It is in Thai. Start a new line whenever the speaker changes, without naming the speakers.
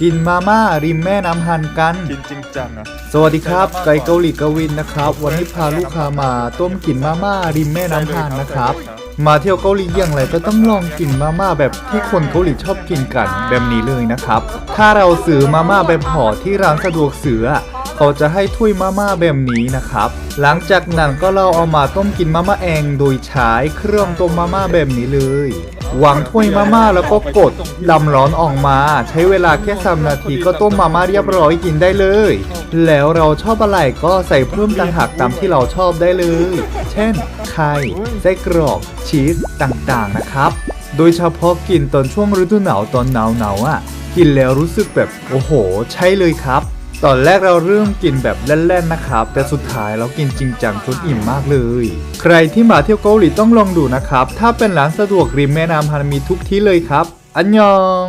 กินมาม่าริมแม่น้ำฮันกัน
กินจริงจังอะ
สวัสดีครับ ไก่เกาหลีกวินนะครับ วันนี้พาลูกค้ามาต้มกินมาม่าริมแม่น้ำฮันนะครับ มาเที่ยวเกาหลีอย่างไรก็ต้องลองกินมาม่าแบบที่คนเกาหลีชอบกินกันแบบนี้เลยนะครับ ถ้าเราซื้อมาม่าแบบห่อที่ร้านสะดวกซื้ออะ เขาจะให้ถ้วยมาม่าแบบนี้นะครับ หลังจากนั้นก็เราเอามาต้มกินมาม่าเองโดยใช้เครื่องต้มมาม่าแบบนี้เลยวางถ้วยมาม่าแล้วก็กดลำร้อนออกมา ใช้เวลาแค่3นาทีก็ต้มมาม่าเรียบร้อยกินได้เลย แล้วเราชอบอะไรก็ใส่เพิ่มต่างหากตามที่เราชอบได้เลย เช่น ไข่ไส้กรอก ชีสต่างๆนะครับ โดยเฉพาะกินตอนช่วงฤดูหนาวตอนหนาวๆอะ กินแล้วรู้สึกแบบโอ้โห ใช่เลยครับ ตอนแรกเราเริ่มกินแบบเล่นๆนะครับ แต่สุดท้ายเรากินจริงจังจนอิ่มมากเลย ใครที่มาเที่ยวเกาหลีต้องลองดูนะครับ ถ้าเป็นร้านสะดวกริมแม่น้ำฮานามีทุกที่เลยครับ อันยอง